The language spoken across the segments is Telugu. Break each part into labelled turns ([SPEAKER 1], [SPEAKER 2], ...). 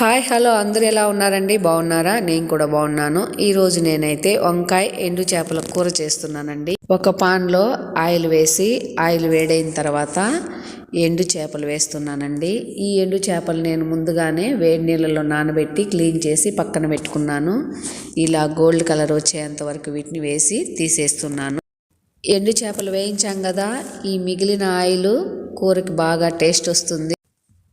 [SPEAKER 1] హాయ్ హలో అందరూ ఎలా ఉన్నారండి? బాగున్నారా? నేను కూడా బాగున్నాను. ఈరోజు నేనైతే వంకాయ ఎండు చేపల కూర చేస్తున్నానండి. ఒక పాన్లో ఆయిల్ వేసి ఆయిల్ వేడైన తర్వాత ఎండు చేపలు వేస్తున్నానండి. ఈ ఎండు చేపలు నేను ముందుగానే వేడి నీళ్ళలో నానబెట్టి క్లీన్ చేసి పక్కన పెట్టుకున్నాను. ఇలా గోల్డ్ కలర్ వచ్చేంత వరకు వీటిని వేసి తీసేస్తున్నాను. ఎండు చేపలు వేయించాం కదా ఈ మిగిలిన ఆయిల్ కూరకి బాగా టేస్ట్ వస్తుంది.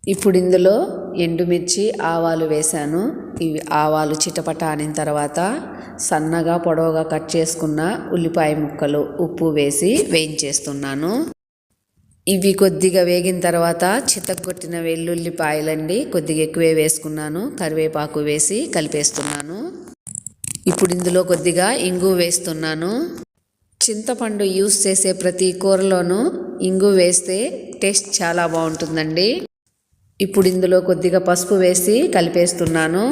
[SPEAKER 1] ఇప్పుడు ఇందులో ఎండుమిర్చి ఆవాలు వేశాను. ఇవి ఆవాలు చిటపట అనిన తర్వాత సన్నగా పొడవుగా కట్ చేసుకున్న ఉల్లిపాయ ముక్కలు ఉప్పు వేసి వేయించేస్తున్నాను. ఇవి కొద్దిగా వేగిన తర్వాత చితక్కొట్టిన వెల్లుల్లిపాయలండి కొద్దిగా ఎక్కువే వేసుకున్నాను. కరివేపాకు వేసి కలిపేస్తున్నాను. ఇప్పుడు ఇందులో కొద్దిగా ఇంగు వేస్తున్నాను. చింతపండు యూస్ చేసే ప్రతి కూరలోనూ ఇంగు వేస్తే టేస్ట్ చాలా బాగుంటుందండి. ఇప్పుడు ఇందులో కొద్దిగా పసుపు వేసి కలిపేస్తున్నాను.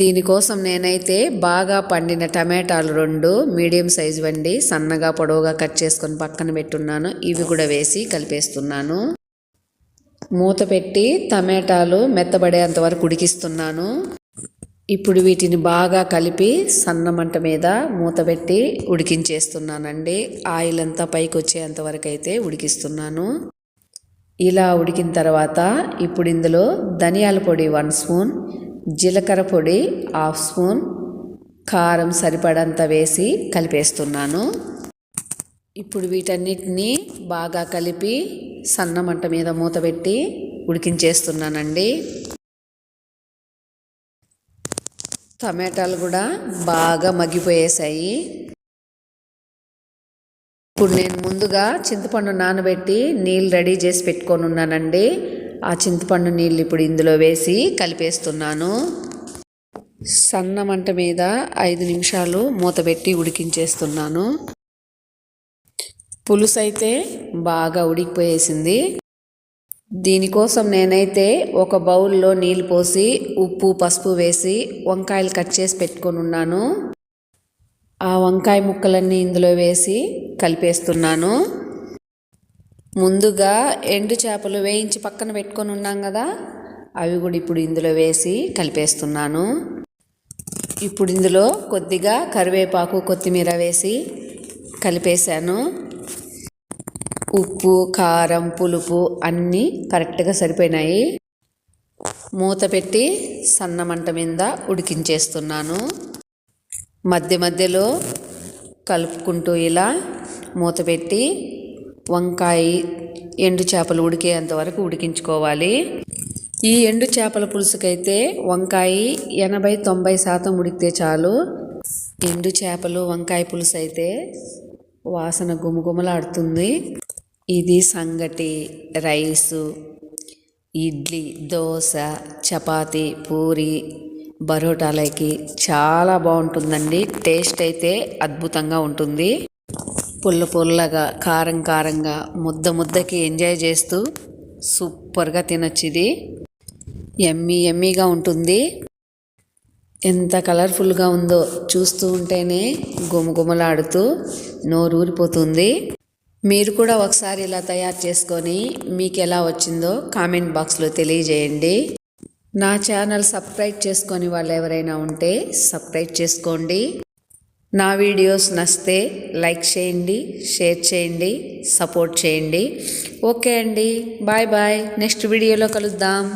[SPEAKER 1] దీనికోసం నేనైతే బాగా పండిన టమాటాలు రెండు మీడియం సైజు వండి సన్నగా పొడవుగా కట్ చేసుకొని పక్కన పెట్టున్నాను. ఇవి కూడా వేసి కలిపేస్తున్నాను. మూత పెట్టి టమాటాలు మెత్తబడేంత వరకు ఉడికిస్తున్నాను. ఇప్పుడు వీటిని బాగా కలిపి సన్న మంట మీద మూత పెట్టి ఉడికించేస్తున్నానండి. ఆయిల్ అంతా పైకి వచ్చేంత వరకు అయితే ఉడికిస్తున్నాను. ఇలా ఉడికిన తర్వాత ఇప్పుడు ఇందులో ధనియాల పొడి వన్ స్పూన్ జీలకర్ర పొడి హాఫ్ స్పూన్ కారం సరిపడంత వేసి కలిపేస్తున్నాను. ఇప్పుడు వీటన్నిటిని బాగా కలిపి సన్న మంట మీద మూత పెట్టి ఉడికించేస్తున్నానండి. టమాటాలు కూడా బాగా మగ్గిపోయేసాయి. ఇప్పుడు నేను ముందుగా చింతపండు నానబెట్టి నీళ్ళు రెడీ చేసి పెట్టుకొని ఉన్నానండి. ఆ చింతపండు నీళ్ళు ఇప్పుడు ఇందులో వేసి కలిపేస్తున్నాను. సన్న మంట మీద ఐదు నిమిషాలు మూత పెట్టి ఉడికించేస్తున్నాను. పులుసు అయితే బాగా ఉడికిపోయేసింది. దీనికోసం నేనైతే ఒక బౌల్లో నీళ్ళు పోసి ఉప్పు పసుపు వేసి వంకాయలు కట్ చేసి పెట్టుకొని ఉన్నాను. ఆ వంకాయ ముక్కలన్నీ ఇందులో వేసి కలిపేస్తున్నాను. ముందుగా ఎండు చేపలు వేయించి పక్కన పెట్టుకొని ఉన్నాం కదా అవి కూడా ఇప్పుడు ఇందులో వేసి కలిపేస్తున్నాను. ఇప్పుడు ఇందులో కొద్దిగా కరివేపాకు కొత్తిమీర వేసి కలిపేశాను. ఉప్పు కారం పులుపు అన్నీ కరెక్ట్గా సరిపోయినాయి. మూత పెట్టి సన్న మంట మీద ఉడికించేస్తున్నాను. మధ్య మధ్యలో కలుపుకుంటూ ఇలా మూత పెట్టి వంకాయ ఎండు చేపలు ఉడికేంత వరకు ఉడికించుకోవాలి. ఈ ఎండు చేపల పులుసుకైతే వంకాయ ఎనభై తొంభై శాతం ఉడికితే చాలు. ఎండు చేపలు వంకాయ పులుసు అయితే వాసన గుమగుమలాడుతుంది. ఇది సంగటి రైసు ఇడ్లీ దోశ చపాతి పూరి బరోటాలకి చాలా బాగుంటుందండి. టేస్ట్ అయితే అద్భుతంగా ఉంటుంది. పుల్ల పుల్లగా కారం కారంగా ముద్ద ముద్దకి ఎంజాయ్ చేస్తూ సూపర్గా తినొచ్చు ఇది. ఎమ్మీ ఎమ్మీగా ఉంటుంది. ఎంత కలర్ఫుల్గా ఉందో చూస్తూ ఉంటేనే గుమగుమలాడుతూ నోరూరిపోతుంది. మీరు కూడా ఒకసారి ఇలా తయారు చేసుకొని మీకు ఎలా వచ్చిందో కామెంట్ బాక్స్లో తెలియజేయండి. నా ఛానల్ సబ్స్క్రైబ్ చేసుకొని వాళ్ళు ఎవరైనా ఉంటే సబ్స్క్రైబ్ చేసుకోండి. నా వీడియోస్ నచ్చితే లైక్ చేయండి షేర్ చేయండి సపోర్ట్ చేయండి. ఓకే అండి. Bye bye. నెక్స్ట్ వీడియోలో కలుద్దాం.